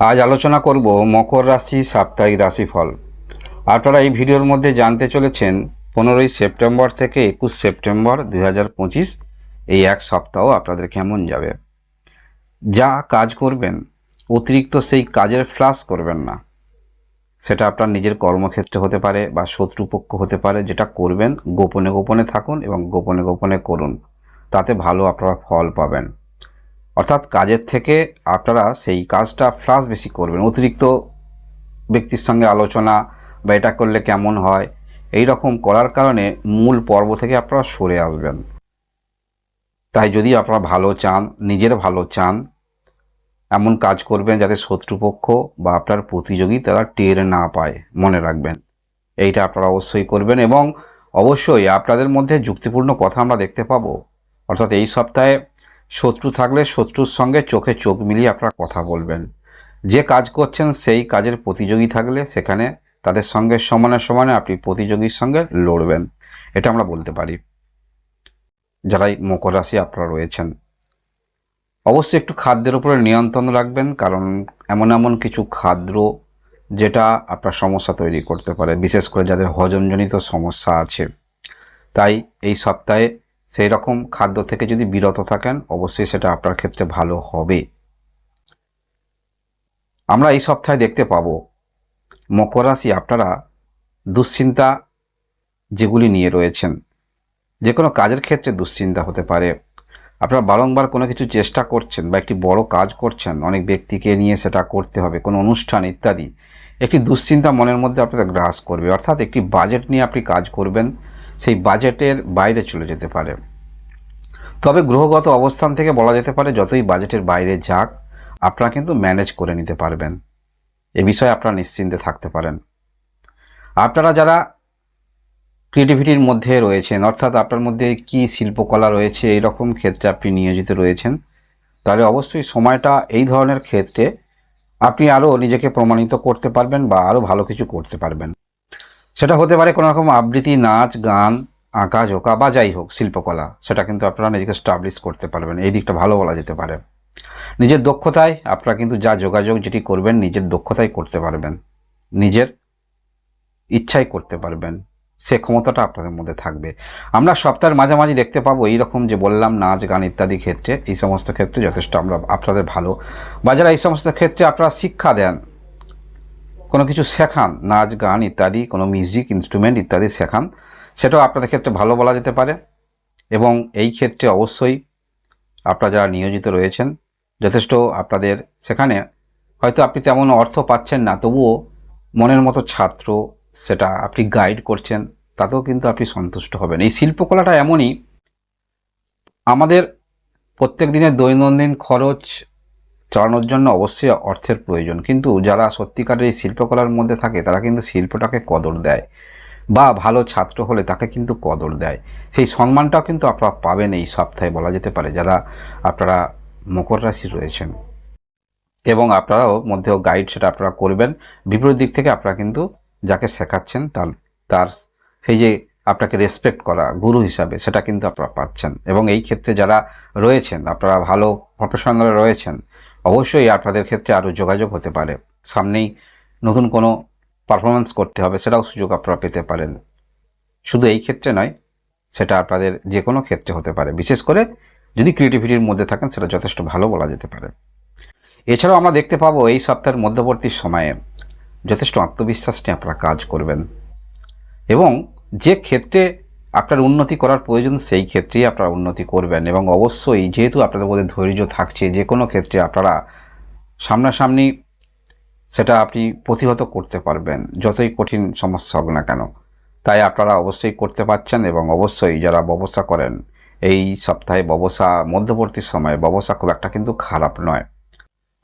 আজ আলোচনা করব মকর রাশি, সাপ্তাহিক রাশিফল। আপনারা এই ভিডিওর মধ্যে জানতে চলেছেন, পনেরোই সেপ্টেম্বর থেকে একুশ সেপ্টেম্বর দু হাজার পঁচিশ, এই এক সপ্তাহ আপনাদের কেমন যাবে? যা কাজ করবেন, অতিরিক্ত সেই কাজের ফ্লাশ করবেন না। সেটা আপনার নিজের কর্মক্ষেত্রে হতে পারে বা শত্রুপক্ষ হতে পারে, যেটা করবেন, গোপনে গোপনে থাকুন এবং গোপনে গোপনে করুন। তাতে ভালো আপনারা ফল পাবেন। অর্থাৎ কাজের থেকে আপনারা সেই কাজটা ফ্লাস বেশি করবেন। অতিরিক্ত ব্যক্তির সঙ্গে আলোচনা বা এটা করলে কেমন হয়, এই রকম করার কারণে মূল পর্ব থেকে আপনারা সরে আসবেন। তাই যদি আপনারা ভালো চান, নিজের ভালো চান, এমন কাজ করবেন যাতে শত্রুপক্ষ বা আপনার প্রতিযোগী তারা টের না পায়, মনে রাখবেন। এইটা আপনারা অবশ্যই করবেন এবং অবশ্যই আপনাদের মধ্যে যুক্তিপূর্ণ কথা আমরা দেখতে পাবো। অর্থাৎ এই সপ্তাহে শত্রু থাকলে শত্রুর সঙ্গে চোখে চোখ মিলিয়ে আপনারা কথা বলবেন। যে কাজ করছেন সেই কাজের প্রতিযোগী থাকলে সেখানে তাদের সঙ্গে সমানে সমানে আপনি প্রতিযোগীর সঙ্গে লড়বেন। এটা আমরা বলতে পারি। যারাই মকর রাশি আপনারা রয়েছেন। অবশ্যই একটু খাদ্যের উপরে নিয়ন্ত্রণ রাখবেন, কারণ এমন এমন কিছু খাদ্য যেটা আপনার সমস্যা তৈরি করতে পারে, বিশেষ করে যাদের হজমজনিত সমস্যা আছে। তাই এই সপ্তাহে সেই রকম খাদ্য থেকে যদি বিরত থাকেন, অবশ্যই সেটা আপনার ক্ষেত্রে ভালো হবে। আমরা এই সপ্তাহে দেখতে পাব, মকর রাশি আপনারা দুশ্চিন্তা যেগুলি নিয়ে রয়েছেন, যে কোনো কাজের ক্ষেত্রে দুশ্চিন্তা হতে পারে। আপনারা বারংবার কোনো কিছু চেষ্টা করছেন বা একটি বড় কাজ করছেন, অনেক ব্যক্তিকে নিয়ে সেটা করতে হবে, কোনো অনুষ্ঠান ইত্যাদি, একটি দুশ্চিন্তা মনের মধ্যে আপনাদের গ্রাস করবে। অর্থাৎ একটি বাজেট নিয়ে আপনি কাজ করবেন সেই বাজেটের বাইরে চলে যেতে পারে। তবে গ্রহগত অবস্থান থেকে বলা যেতে পারে, যতই বাজেটের বাইরে যাক, আপনারা কিন্তু ম্যানেজ করে নিতে পারবেন। এ বিষয়ে আপনারা নিশ্চিন্তে থাকতে পারেন। আপনারা যারা ক্রিয়েটিভিটির মধ্যে রয়েছেন, অর্থাৎ আপনার মধ্যে কি শিল্পকলা রয়েছে এই রকম ক্ষেত্রে আপনি নিয়োজিত রয়েছেন, তাহলে অবশ্যই সময়টা এই ধরনের ক্ষেত্রে আপনি আরও নিজেকে প্রমাণিত করতে পারবেন বা আরও ভালো কিছু করতে পারবেন। সেটা হতে পারে কোনো রকম আবৃত্তি, নাচ, গান, আঁকা, ঝোঁকা বা যাই হোক, শিল্পকলা। সেটা কিন্তু আপনারা নিজেকে স্টাবলিশ করতে পারবেন। এই দিকটা ভালো বলা যেতে পারে। নিজের দক্ষতায় আপনারা কিন্তু যা যোগাযোগ যেটি করবেন, নিজের দক্ষতায় করতে পারবেন। নিজের ইচ্ছাই করতে পারবেন। সে ক্ষমতাটা আপনাদের মধ্যে থাকবে। আমরা সপ্তাহের মাঝামাঝি দেখতে পাবো এইরকম যে বললাম, নাচ, গান ইত্যাদি ক্ষেত্রে এই সমস্ত ক্ষেত্রে যথেষ্ট আমরা আপনাদের ভালো। বা যারা এই সমস্ত ক্ষেত্রে আপনারা শিক্ষা দেন কোনো কিছু শেখান, নাচ, গান ইত্যাদি, কোনো মিউজিক ইনস্ট্রুমেন্ট ইত্যাদি শেখান, সেটাও আপনাদের ক্ষেত্রে ভালো বলা যেতে পারে। এবং এই ক্ষেত্রে অবশ্যই আপনারা যারা নিয়োজিত রয়েছেন, যথেষ্ট আপনাদের সেখানে হয়তো আপনি তেমন অর্থ পাচ্ছেন না, তবুও মনের মতো ছাত্র সেটা আপনি গাইড করছেন, তাতেও কিন্তু আপনি সন্তুষ্ট হবেন। এই শিল্পকলাটা এমনই, আমাদের প্রত্যেক দিনের দৈনন্দিন খরচ চালানোর জন্য অবশ্যই অর্থের প্রয়োজন। কিন্তু যারা সত্যিকারের এই শিল্পকলার মধ্যে থাকে, তারা কিন্তু শিল্পটাকে কদর দেয় বা ভালো ছাত্র হলে তাকে কিন্তু কদর দেয়। সেই সম্মানটাও কিন্তু আপনারা পাবেন এই সপ্তাহে বলা যেতে পারে, যারা আপনারা মকর রাশি রয়েছেন। এবং আপনারাও মধ্যেও গাইড সেটা আপনারা করবেন। বিপরীত দিক থেকে আপনারা কিন্তু যাকে শেখাচ্ছেন তার তার সেই যে আপনাকে রেসপেক্ট করা গুরু হিসাবে, সেটা কিন্তু আপনারা পাচ্ছেন। এবং এই ক্ষেত্রে যারা রয়েছেন, আপনারা ভালো প্রফেশনাল রয়েছেন অবশ্যই আপনাদের ক্ষেত্রে আরও যোগাযোগ হতে পারে। সামনেই নতুন কোনো পারফরমেন্স করতে হবে, সেটাও সুযোগ আপনারা পেতে পারেন। শুধু এই ক্ষেত্রে নয়, সেটা আপনাদের যে কোনো ক্ষেত্রে হতে পারে। বিশেষ করে যদি ক্রিয়েটিভিটির মধ্যে থাকেন, সেটা যথেষ্ট ভালো বলা যেতে পারে। এছাড়াও আমরা দেখতে পাবো এই সপ্তাহের মধ্যবর্তী সময়ে যথেষ্ট আত্মবিশ্বাস নিয়ে আপনারা কাজ করবেন। এবং যে ক্ষেত্রে আপনার উন্নতি করার প্রয়োজন সেই ক্ষেত্রেই আপনারা উন্নতি করবেন এবং অবশ্যই যেহেতু আপনাদের মধ্যে ধৈর্য থাকছে যে কোনো ক্ষেত্রে আপনারা সামনাসামনি সেটা আপনি প্রতিহত করতে পারবেন, যতই কঠিন সমস্যা হোক না কেন। তাই আপনারা অবশ্যই করতে পারছেন এবং অবশ্যই যারা ব্যবসা করেন, এই সপ্তাহে ব্যবসা, মধ্যবর্তী সময়ে ব্যবসা খুব একটা কিন্তু খারাপ নয়।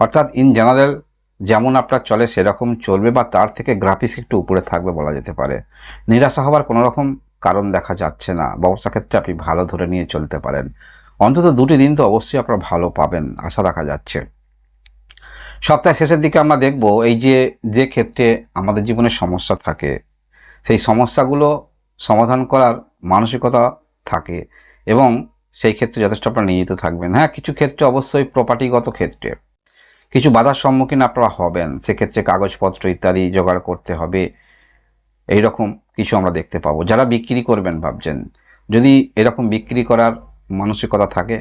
অর্থাৎ ইন জেনারেল যেমন আপনার চলে সেরকম চলবে বা তার থেকে গ্রাফিক্স একটু উপরে থাকবে বলা যেতে পারে। নিরাশা হওয়ার কোনো রকম কারণ দেখা যাচ্ছে না। ব্যবসা ক্ষেত্রে আপনি ভালো ধরে নিয়ে চলতে পারেন। অন্তত দুটি দিন তো অবশ্যই আপনারা ভালো পাবেন, আশা রাখা যাচ্ছে। সপ্তাহের শেষের দিকে আমরা দেখব এই যে যে ক্ষেত্রে আমাদের জীবনে সমস্যা থাকে, সেই সমস্যাগুলো সমাধান করার মানসিকতা থাকে এবং সেই ক্ষেত্রে যথেষ্ট আপনারা নিয়োজিত থাকবেন। হ্যাঁ কিছু ক্ষেত্রে অবশ্যই প্রপার্টিগত ক্ষেত্রে। কিছু বাধার সম্মুখীন আপনারা হবেন। সেক্ষেত্রে কাগজপত্র ইত্যাদি জোগাড় করতে হবে। এই রকম কিছু আমরা দেখতে পাবো। যারা বিক্রি করবেন ভাবছেন, যদি এরকম বিক্রি করার মানসিকতা থাকে,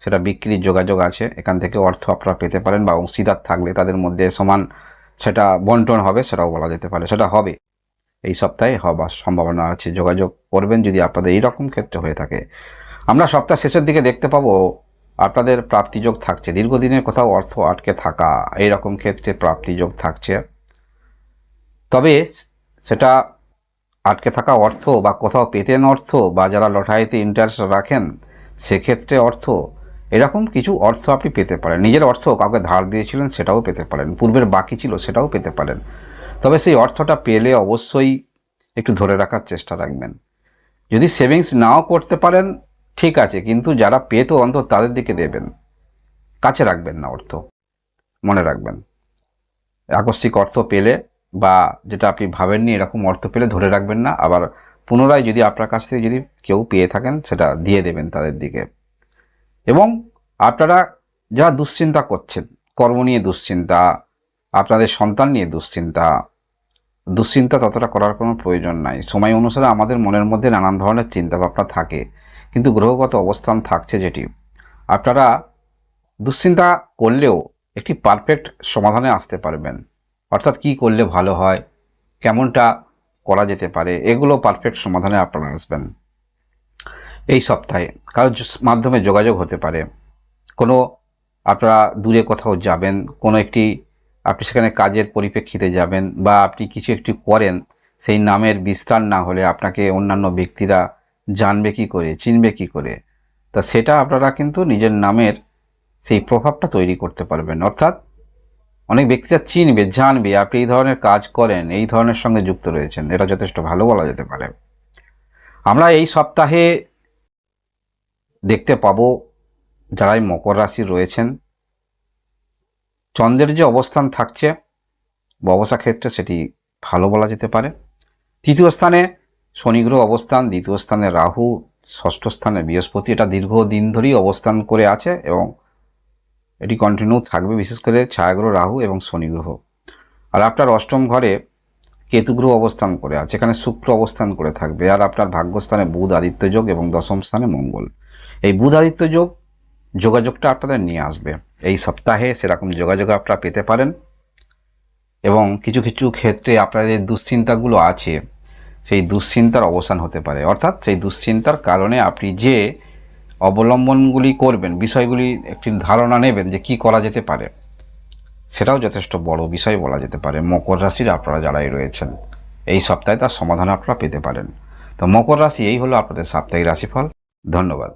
সেটা বিক্রির যোগাযোগ আছে, এখান থেকে অর্থ আপনারা পেতে পারেন বা অংশীদার থাকলে তাদের মধ্যে সমান সেটা বন্টন হবে, সেটাও বলা যেতে পারে। সেটা হবে। এই সপ্তাহে হবার সম্ভাবনা আছে। যোগাযোগ করবেন যদি আপনাদের এইরকম ক্ষেত্রে হয়ে থাকে। আমরা সপ্তাহ শেষের দিকে দেখতে পাবো, আপনাদের প্রাপ্তিযোগ থাকছে। দীর্ঘদিনের কোথাও অর্থ আটকে থাকা এই রকম ক্ষেত্রে প্রাপ্তিযোগ থাকছে। তবে সেটা আটকে থাকা অর্থ বা কোথাও পেতেন অর্থ বা যারা লটারিতে ইন্টারেস্ট রাখেন, সেক্ষেত্রে অর্থ, এরকম কিছু অর্থ আপনি পেতে পারেন। নিজের অর্থ কাউকে ধার দিয়েছিলেন সেটাও পেতে পারেন। পূর্বের বাকি ছিল সেটাও পেতে পারেন। তবে সেই অর্থটা পেলে অবশ্যই একটু ধরে রাখার চেষ্টা রাখবেন। যদি সেভিংস নাও করতে পারেন, ঠিক আছে, কিন্তু যারা পেতো অন্তত তাদের দিকে দেবেন। কাছে রাখবেন না অর্থ। মনে রাখবেন। আকস্মিক অর্থ পেলে বা যেটা আপনি ভাবেননি, এরকম অর্থ পেলে ধরে রাখবেন না। আবার পুনরায় যদি আপনার কাছ থেকে যদি কেউ পেয়ে থাকেন, সেটা দিয়ে দেবেন তাদের দিকে। এবং আপনারা যারা দুশ্চিন্তা করছেন, কর্ম নিয়ে দুশ্চিন্তা, আপনাদের সন্তান নিয়ে দুশ্চিন্তা দুশ্চিন্তা ততটা করার কোনো প্রয়োজন নাই। সময় অনুসারে আমাদের মনের মধ্যে নানান ধরনের চিন্তাভাবনা থাকে, কিন্তু গ্রহগত অবস্থান থাকছে যেটি। আপনারা দুশ্চিন্তা করলেও একটি পারফেক্ট সমাধানে আসতে পারবেন। অর্থাৎ কি করলে ভালো হয়, কেমনটা করা যেতে পারে, এগুলো পারফেক্ট সমাধানে আপনারা আসবেন। এই সপ্তাহে কারোর মাধ্যমে যোগাযোগ হতে পারে। কোনো আপনারা দূরে কোথাও যাবেন, কোনো একটি, আপনি সেখানে কাজের পরিপ্রেক্ষিতে যাবেন বা আপনি কিছু একটি করেন, সেই নামের বিস্তার না হলে আপনাকে অন্যান্য ব্যক্তিরা জানবে কি করে, চিনবে কি করে, তা সেটা আপনারা কিন্তু নিজের নামের সেই প্রভাবটা তৈরি করতে পারবেন। অর্থাৎ অনেক ব্যক্তিরা চিনবে, জানবে আপনি এই ধরনের কাজ করেন, এই ধরনের সঙ্গে যুক্ত রয়েছেন, এটা যথেষ্ট ভালো বলা যেতে পারে। আমরা এই সপ্তাহে দেখতে পাবো যারা এই মকর রাশি রয়েছেন, চন্দ্রের যে অবস্থান থাকছে, ব্যবসা ক্ষেত্রে সেটি ভালো বলা যেতে পারে। তৃতীয় স্থানে শনিগ্রহ অবস্থান, দ্বিতীয় স্থানে রাহু, ষষ্ঠ স্থানে বৃহস্পতি, এটা দীর্ঘদিন ধরেই অবস্থান করে আছে এবং এটি কন্টিনিউ থাকবে, বিশেষ করে ছায়াগ্রহ রাহু এবং শনি গ্রহ আর আপনার অষ্টম ঘরে কেতু গ্রহ অবস্থান করে আছে, এখানে শুক্র অবস্থান করে থাকবে। আর আপনার ভাগ্যস্থানে বুধ আদিত্য যোগ এবং দশম স্থানে মঙ্গল। এই বুধ আদিত্য যোগ যোগাযোগটা আপনাদের নিয়ে আসবে। এই সপ্তাহে সেরকম যোগাযোগ আপনারা পেতে পারেন। এবং কিছু কিছু ক্ষেত্রে আপনাদের দুশ্চিন্তাগুলো আছে, সেই দুশ্চিন্তার অবসান হতে পারে। অর্থাৎ সেই দুশ্চিন্তার কারণে আপনি যে অবলম্বনগুলি করবেন, বিষয়গুলি একটি ধারণা নেবেন যে কি করা যেতে পারে। সেটাও যথেষ্ট বড় বিষয় বলা যেতে পারে। মকর রাশির আপনারা যারাই রয়েছেন, এই সপ্তাহে তার সমাধান আপনারা পেতে পারেন। তো মকর রাশি, এই হলো আপনাদের সাপ্তাহিক রাশিফল। ধন্যবাদ।